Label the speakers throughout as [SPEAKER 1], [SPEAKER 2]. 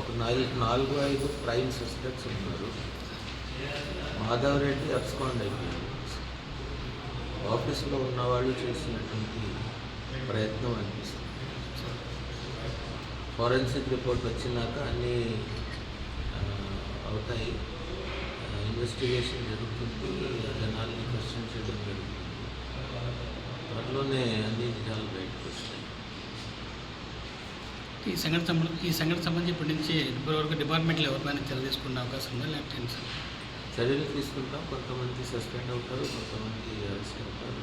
[SPEAKER 1] ఒక నాలుగు నాలుగు ఐదు ప్రైమ్ సస్పెక్ట్స్ ఉన్నారు. మాధవ్ రెడ్డి అబ్స్కాండ్ అయిపోయింది ఆఫీస్లో ఉన్నవాళ్ళు చేసినటువంటి ప్రయత్నం అనిపిస్తుంది. ఫారెన్సిక్ రిపోర్ట్ వచ్చినాక అన్నీ అవుతాయి. ఇన్వెస్టిగేషన్ జరుగుతుంది. జనాల్ని క్వశ్చన్ చేయడం జరుగుతుంది. త్వరలోనే
[SPEAKER 2] ఈ సంఘటన సంబ- ఈ సంఘటన సంబంధించి ఇప్పటి నుంచి ఇప్పటి వరకు డిపార్ట్మెంట్లో ఎవరిపైన చర్య తీసుకునే అవకాశం ఉందా లేకపోతే సార్?
[SPEAKER 1] చర్యలు తీసుకుంటాం. కొంతమంది సస్పెండ్ అవుతారు కొంతమంది అరెస్ట్ అవుతారు.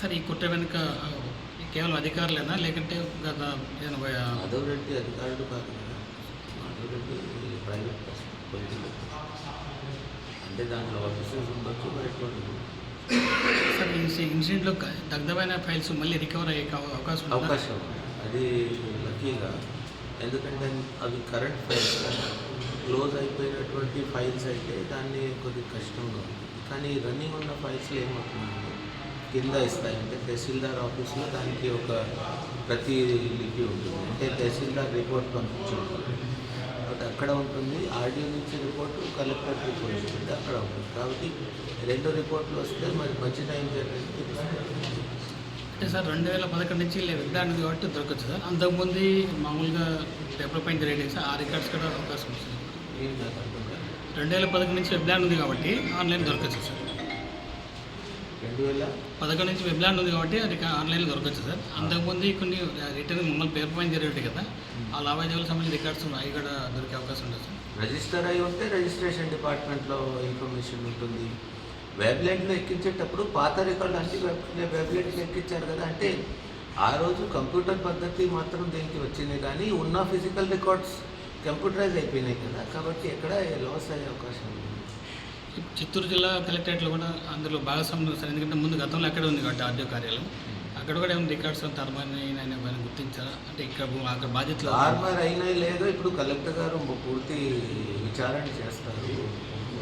[SPEAKER 2] సార్ ఈ కుట్ర వెనుక కేవలం అధికారులేనా? లేకుంటే గత
[SPEAKER 1] మాధవ్ రెడ్డి అధికారుడు కాదు కదా Madhav Reddy private person political అంటే దాంట్లో ఆఫీసర్స్ ఉండొచ్చు బయట వాళ్ళు ఉండొచ్చు.
[SPEAKER 2] సార్ ఈ ఇన్సిడెంట్లో దగ్ధమైన ఫైల్స్ మళ్ళీ రికవర్ అయ్యే అవకాశం
[SPEAKER 1] అవకాశం. అది లక్కీగా. ఎందుకంటే అవి కరెంట్ ఫైల్స్ క్లోజ్ అయిపోయినటువంటి ఫైల్స్ అయితే దాన్ని కొద్దిగా కష్టంగా ఉంది. కానీ రన్నింగ్ ఉన్న ఫైల్స్ ఏమవుతుందంటే కింద ఇస్తాయి అంటే తహసీల్దార్ ఆఫీస్లో దానికి ఒక ప్రతి లిపి ఉంటుంది. అంటే తహసీల్దార్ రిపోర్ట్ పంపించుంటుంది అక్కడ ఉంటుంది? ఆర్డీఓ నుంచి రిపోర్టు కలెక్టర్ రిపోర్ట్ ఉంటుంది అక్కడ ఉంటుంది. కాబట్టి రెండు రిపోర్ట్లు వస్తే మరి మంచి టైం జరిగింది
[SPEAKER 2] అంటే సార్ రెండు వేల పదకొండు నుంచి విద్యార్థి కాబట్టి దొరకచ్చు సార్. అంతకుముందు మామూలుగా డెవలప్మెంట్ రేటింగ్స్ ఆ రికార్డ్స్ కూడా అవకాశం ఉంది సార్. రెండు వేల పదకొండు నుంచి వెబ్లాండ్ ఉంది కాబట్టి ఆన్లైన్ దొరకచ్చు సార్.
[SPEAKER 1] రెండు వేల
[SPEAKER 2] పదకొండు నుంచి వెబ్లాండ్ ఉంది కాబట్టి అది ఆన్లైన్లో దొరకచ్చు సార్. అంతకుముందు కొన్ని రిటర్న్ మమ్మల్ని పేపర్ పైన జరిగేవి కదా. ఆ లావాదేవీలకు సంబంధించిన రికార్డ్స్ అవి కూడా దొరికే అవకాశం ఉంటుంది సార్.
[SPEAKER 1] రిజిస్టర్ అయి ఉంటే రిజిస్ట్రేషన్ డిపార్ట్మెంట్లో ఇన్ఫర్మేషన్ ఉంటుంది. వెబ్లైట్లో ఎక్కించేటప్పుడు పాత రికార్డు అన్ని వెబ్ వెబ్లైట్లో ఎక్కించారు కదా అంటే ఆ రోజు కంప్యూటర్ పద్ధతి మాత్రం దీనికి వచ్చింది కానీ ఉన్న ఫిజికల్ రికార్డ్స్ కంప్యూటరైజ్ అయిపోయినాయి కదా. కాబట్టి ఎక్కడ లాస్ అయ్యే అవకాశం ఉంది
[SPEAKER 2] చిత్తూరు జిల్లా కలెక్టరేట్లో కూడా అందులో భాగస్వామ్యం సార్. ఎందుకంటే ముందు గతంలో అక్కడ ఉంది కాబట్టి ఆర్డీఓ కార్యాలయం. అక్కడ కూడా ఏమైనా రికార్డ్స్ టర్మైన్ అయినా గుర్తించారా? అంటే ఇక్కడ అక్కడ బాధ్యతలు
[SPEAKER 1] ఆర్మర్ అయినా లేదో. ఇప్పుడు కలెక్టర్ గారు పూర్తి విచారణ చేస్తారు.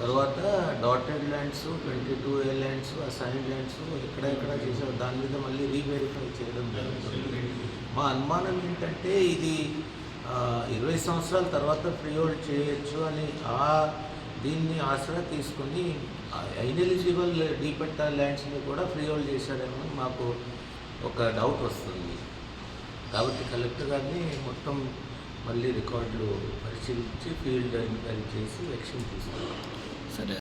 [SPEAKER 1] తర్వాత dotted lands twenty two A lands assign lands ఎక్కడెక్కడ చేశారు. దాని మీద మళ్ళీ రీవెరిఫై చేయడం జరుగుతుంది. మా అనుమానం ఏంటంటే ఇది ఇరవై సంవత్సరాల తర్వాత ఫ్రీ హోల్డ్ చేయొచ్చు అని ఆ దీన్ని ఆసరా తీసుకుని ఐనెలిజిబుల్ డీపెట్టా ల్యాండ్స్ని కూడా ఫ్రీ హోల్డ్ చేశారేమో అని మాకు ఒక డౌట్ వస్తుంది. కాబట్టి కలెక్టర్ గారిని మొత్తం మళ్ళీ రికార్డులు పరిశీలించి ఫీల్డ్ ఎంక్వైరీ చేసి ఎలక్షన్ తీసుకోవాలి
[SPEAKER 2] సరే.